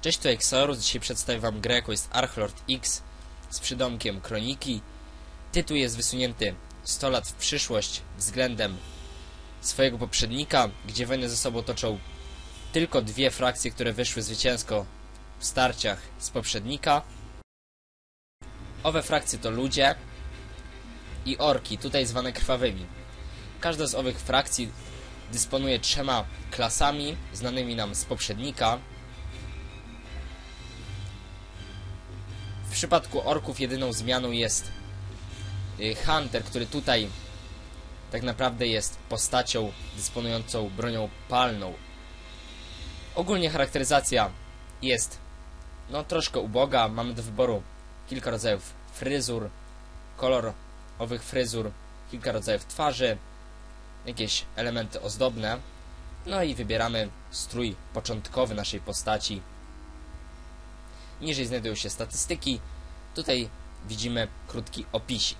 Cześć, tu Exorus. Dzisiaj przedstawię wam grę, jaką jest Archlord X z przydomkiem Kroniki. Tytuł jest wysunięty 100 lat w przyszłość względem swojego poprzednika, gdzie wojnę ze sobą toczą tylko dwie frakcje, które wyszły zwycięsko w starciach z poprzednika. Owe frakcje to ludzie i orki, tutaj zwane krwawymi. Każda z owych frakcji dysponuje trzema klasami znanymi nam z poprzednika, przypadku orków jedyną zmianą jest y, Hunter, który tutaj tak naprawdę jest postacią dysponującą bronią palną. Ogólnie charakteryzacja jest no troszkę uboga. Mamy do wyboru kilka rodzajów fryzur, kolor owych fryzur, kilka rodzajów twarzy, jakieś elementy ozdobne. No i wybieramy strój początkowy naszej postaci, Niżej znajdują się statystyki. Tutaj widzimy krótki opisik.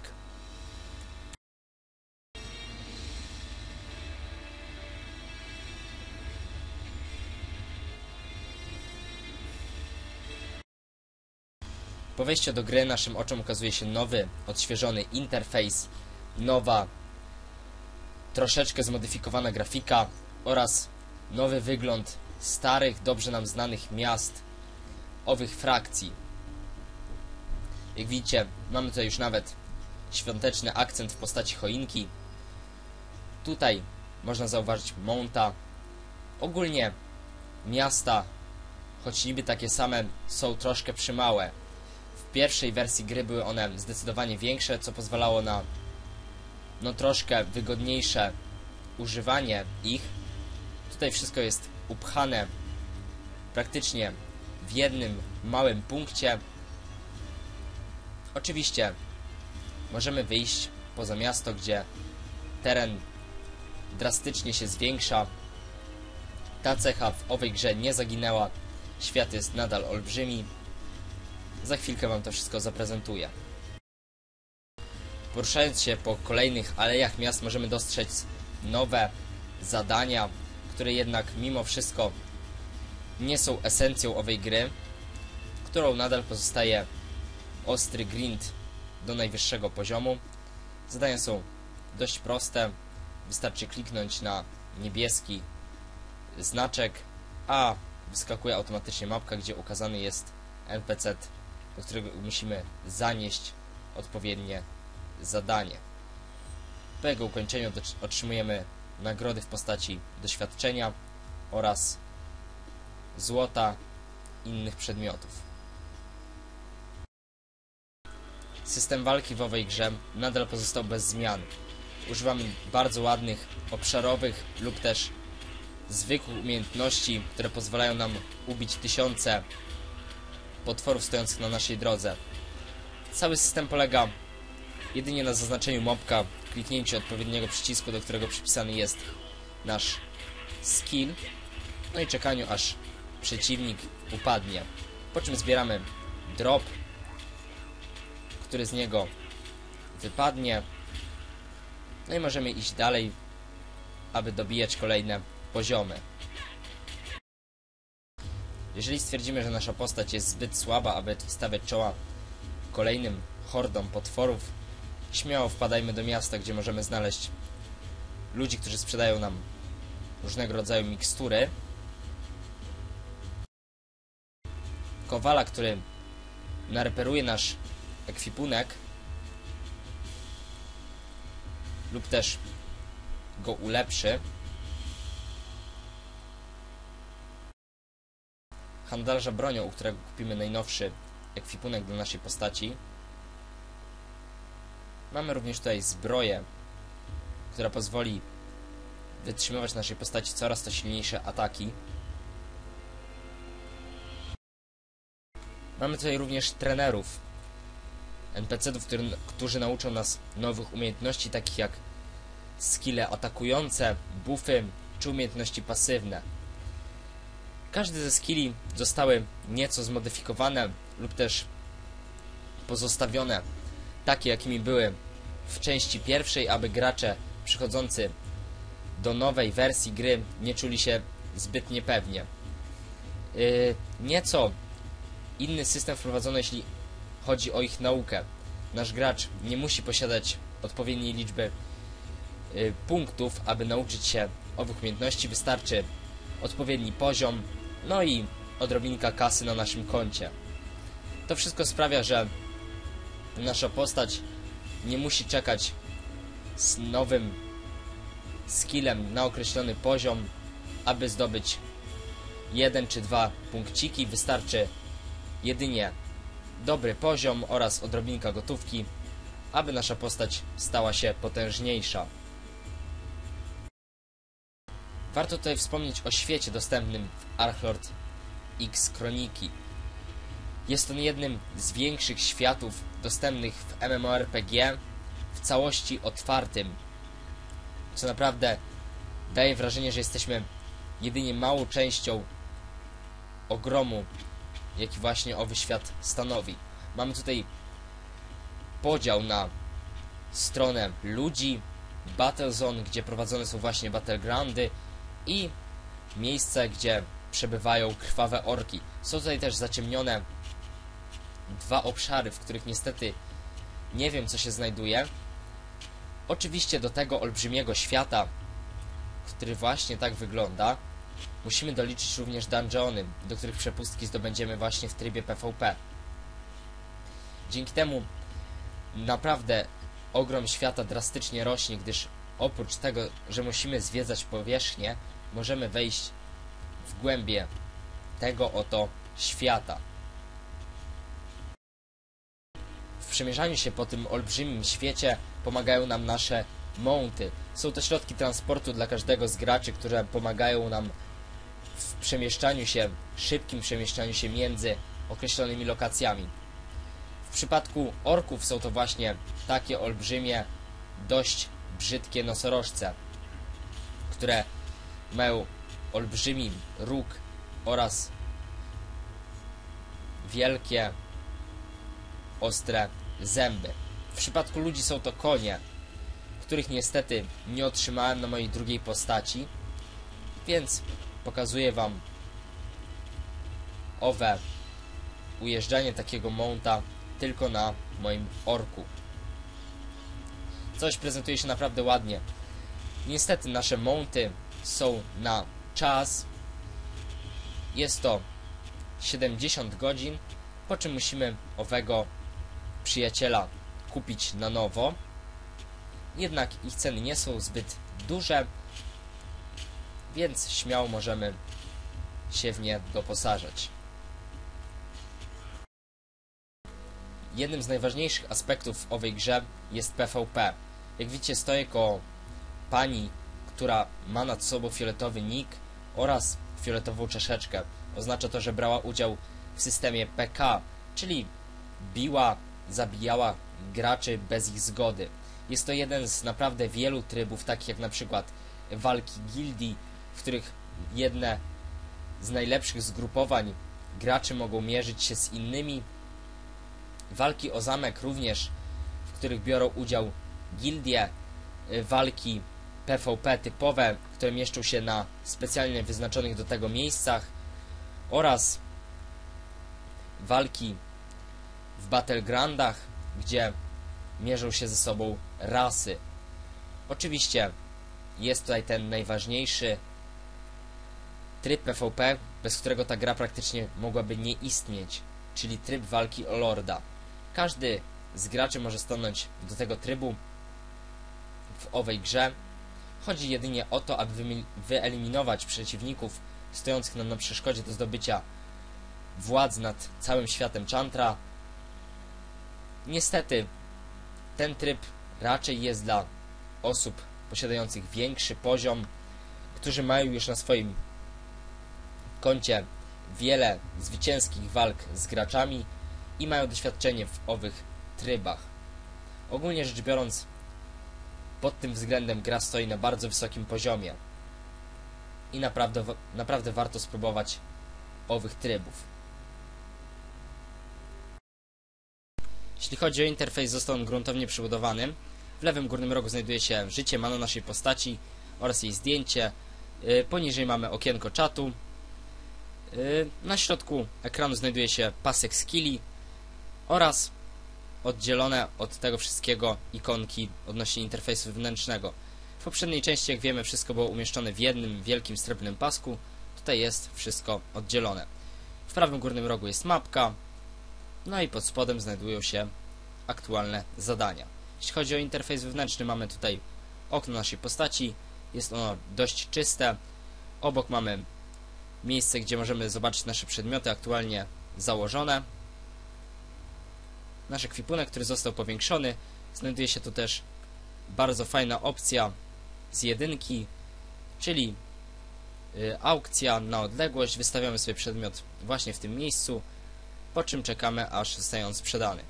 Po wejściu do gry naszym oczom ukazuje się nowy, odświeżony interfejs, nowa, troszeczkę zmodyfikowana grafika oraz nowy wygląd starych, dobrze nam znanych miast owych frakcji. Jak widzicie, mamy tutaj już nawet świąteczny akcent w postaci choinki. Tutaj można zauważyć Monta. Ogólnie miasta, choć niby takie same, są troszkę przymałe. W pierwszej wersji gry były one zdecydowanie większe, co pozwalało na no troszkę wygodniejsze używanie ich. Tutaj wszystko jest upchane praktycznie w jednym małym punkcie. Oczywiście możemy wyjść poza miasto, gdzie teren drastycznie się zwiększa. Ta cecha w owej grze nie zaginęła. Świat jest nadal olbrzymi. Za chwilkę Wam to wszystko zaprezentuję. Poruszając się po kolejnych alejach miast możemy dostrzec nowe zadania, które jednak mimo wszystko nie są esencją owej gry, którą nadal pozostaje ostry grind do najwyższego poziomu. Zadania są dość proste. Wystarczy kliknąć na niebieski znaczek, a wyskakuje automatycznie mapka, gdzie ukazany jest NPC, do którego musimy zanieść odpowiednie zadanie. Po jego ukończeniu otrzymujemy nagrody w postaci doświadczenia oraz złota, innych przedmiotów. System walki w owej grze nadal pozostał bez zmian. Używamy bardzo ładnych, obszarowych lub też zwykłych umiejętności, które pozwalają nam ubić tysiące potworów stojących na naszej drodze. Cały system polega jedynie na zaznaczeniu mobka, kliknięciu odpowiedniego przycisku, do którego przypisany jest nasz skill, no i czekaniu aż przeciwnik upadnie. Po czym zbieramy drop, który z niego wypadnie. No i możemy iść dalej, aby dobijać kolejne poziomy. Jeżeli stwierdzimy, że nasza postać jest zbyt słaba, aby stawiać czoła kolejnym hordom potworów, śmiało wpadajmy do miasta, gdzie możemy znaleźć ludzi, którzy sprzedają nam różnego rodzaju mikstury, kowala, który nareperuje nasz ekwipunek lub też go ulepszy. Handlarza bronią, u którego kupimy najnowszy ekwipunek dla naszej postaci. Mamy również tutaj zbroję, która pozwoli wytrzymywać naszej postaci coraz to silniejsze ataki. Mamy tutaj również trenerów, NPC-ów, którzy nauczą nas nowych umiejętności, takich jak skille atakujące, buffy czy umiejętności pasywne. Każdy ze skilli zostały nieco zmodyfikowane lub też pozostawione takie, jakimi były w części pierwszej, aby gracze przychodzący do nowej wersji gry nie czuli się zbyt niepewnie. yy, nieco inny system wprowadzono, jeśli chodzi o ich naukę. Nasz gracz nie musi posiadać odpowiedniej liczby yy, punktów, aby nauczyć się owych umiejętności. Wystarczy odpowiedni poziom, no i odrobinka kasy na naszym koncie. To wszystko sprawia, że nasza postać nie musi czekać z nowym skillem na określony poziom, aby zdobyć jeden czy dwa punkciki. Wystarczy jedynie dobry poziom oraz odrobinka gotówki, aby nasza postać stała się potężniejsza. Warto tutaj wspomnieć o świecie dostępnym w Archlord X Kroniki. Jest on jednym z większych światów dostępnych w MMORPG w całości otwartym, co naprawdę daje wrażenie, że jesteśmy jedynie małą częścią ogromu, jaki właśnie owy świat stanowi. Mamy tutaj podział na stronę ludzi, Battlezone, gdzie prowadzone są właśnie battlegroundy i miejsce, gdzie przebywają krwawe orki. Są tutaj też zaciemnione dwa obszary, w których niestety nie wiem, co się znajduje. Oczywiście do tego olbrzymiego świata, który właśnie tak wygląda, musimy doliczyć również dungeony, do których przepustki zdobędziemy właśnie w trybie PvP. Dzięki temu naprawdę ogrom świata drastycznie rośnie, gdyż oprócz tego, że musimy zwiedzać powierzchnię, możemy wejść w głębie tego oto świata. W przemierzaniu się po tym olbrzymim świecie pomagają nam nasze mounty. Są to środki transportu dla każdego z graczy, które pomagają nam w przemieszczaniu się, szybkim przemieszczaniu się między określonymi lokacjami. W przypadku orków są to właśnie takie olbrzymie, dość brzydkie nosorożce, które mają olbrzymi róg oraz wielkie, ostre zęby. W przypadku ludzi są to konie, których niestety nie otrzymałem na mojej drugiej postaci, więc pokazuję Wam owe ujeżdżanie takiego mounta tylko na moim orku. Coś prezentuje się naprawdę ładnie. Niestety nasze mounty są na czas. Jest to 70 godzin, po czym musimy owego przyjaciela kupić na nowo. Jednak ich ceny nie są zbyt duże, więc śmiało możemy się w nie doposażać. Jednym z najważniejszych aspektów owej grze jest PvP. Jak widzicie stoję koło pani, która ma nad sobą fioletowy nick oraz fioletową czaszeczkę. Oznacza to, że brała udział w systemie PK, czyli biła, zabijała graczy bez ich zgody. Jest to jeden z naprawdę wielu trybów, takich jak na przykład walki gildii, w których jedne z najlepszych zgrupowań graczy mogą mierzyć się z innymi. Walki o zamek również, w których biorą udział gildie, y, walki PvP typowe, które mieszczą się na specjalnie wyznaczonych do tego miejscach oraz walki w battlegroundach, gdzie mierzą się ze sobą rasy. Oczywiście jest tutaj ten najważniejszy tryb PvP, bez którego ta gra praktycznie mogłaby nie istnieć, czyli tryb walki o Lorda. Każdy z graczy może stanąć do tego trybu w owej grze. Chodzi jedynie o to, aby wyeliminować przeciwników stojących nam na przeszkodzie do zdobycia władz nad całym światem Chantra. Niestety, ten tryb raczej jest dla osób posiadających większy poziom, którzy mają już na swoim koncie wiele zwycięskich walk z graczami i mają doświadczenie w owych trybach. Ogólnie rzecz biorąc, pod tym względem gra stoi na bardzo wysokim poziomie i naprawdę, naprawdę warto spróbować owych trybów. Jeśli chodzi o interfejs, został on gruntownie przebudowany. W lewym górnym rogu znajduje się życie mana naszej postaci oraz jej zdjęcie. Y, poniżej mamy okienko czatu. Yy, Na środku ekranu znajduje się pasek skilli oraz oddzielone od tego wszystkiego ikonki odnośnie interfejsu wewnętrznego. W poprzedniej części, jak wiemy, wszystko było umieszczone w jednym wielkim srebrnym pasku. Tutaj jest wszystko oddzielone. W prawym górnym rogu jest mapka, no i pod spodem znajdują się aktualne zadania. Jeśli chodzi o interfejs wewnętrzny, mamy tutaj okno naszej postaci. Jest ono dość czyste. Obok mamy miejsce, gdzie możemy zobaczyć nasze przedmioty aktualnie założone. Nasz ekwipunek, który został powiększony. Znajduje się tu też bardzo fajna opcja z jedynki, czyli y, aukcja na odległość. Wystawiamy sobie przedmiot właśnie w tym miejscu, po czym czekamy aż zostaje on sprzedany.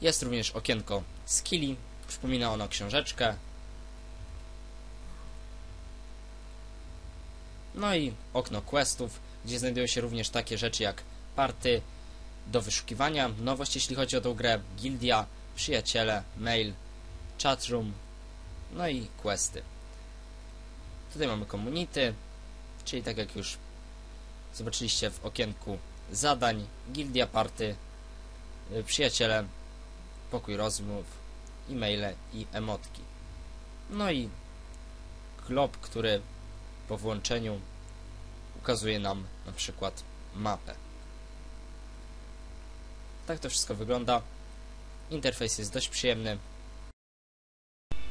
Jest również okienko skilli, przypomina ono książeczkę. No i okno questów, gdzie znajdują się również takie rzeczy jak party do wyszukiwania, nowość jeśli chodzi o tą grę, gildia, przyjaciele, mail, chatroom, no i questy. Tutaj mamy community, czyli tak jak już zobaczyliście w okienku zadań, gildia, party, y, przyjaciele, pokój rozmów, e-maile i emotki. No i glob, który po włączeniu ukazuje nam na przykład mapę. Tak to wszystko wygląda. Interfejs jest dość przyjemny.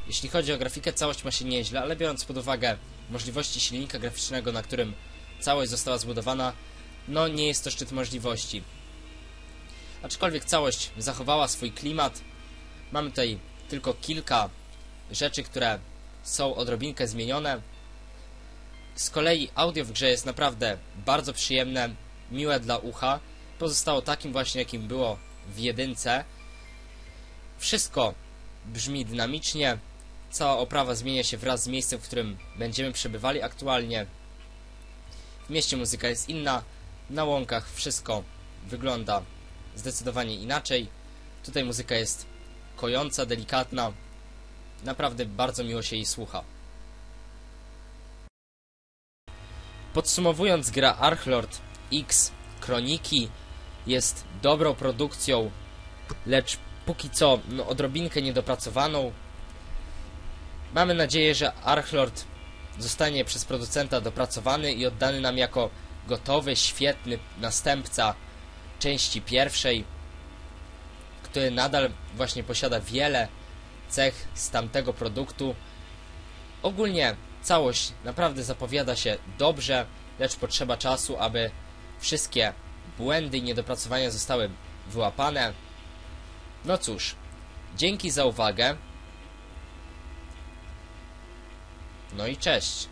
Jeśli chodzi o grafikę, całość ma się nieźle, ale biorąc pod uwagę możliwości silnika graficznego, na którym całość została zbudowana, no nie jest to szczyt możliwości. Aczkolwiek całość zachowała swój klimat. Mamy tutaj tylko kilka rzeczy, które są odrobinkę zmienione. Z kolei audio w grze jest naprawdę bardzo przyjemne, miłe dla ucha. Pozostało takim właśnie, jakim było w jedynce. Wszystko brzmi dynamicznie. Cała oprawa zmienia się wraz z miejscem, w którym będziemy przebywali aktualnie. W mieście muzyka jest inna. Na łąkach wszystko wygląda zdecydowanie inaczej. Tutaj muzyka jest kojąca, delikatna. Naprawdę bardzo miło się jej słucha. Podsumowując, gra Archlord X Kroniki jest dobrą produkcją, lecz póki co no, odrobinkę niedopracowaną. Mamy nadzieję, że Archlord zostanie przez producenta dopracowany i oddany nam jako gotowy, świetny następca części pierwszej, który nadal właśnie posiada wiele cech z tamtego produktu. Ogólnie całość naprawdę zapowiada się dobrze, lecz potrzeba czasu, aby wszystkie błędy i niedopracowania zostały wyłapane. No cóż, dzięki za uwagę. No i cześć.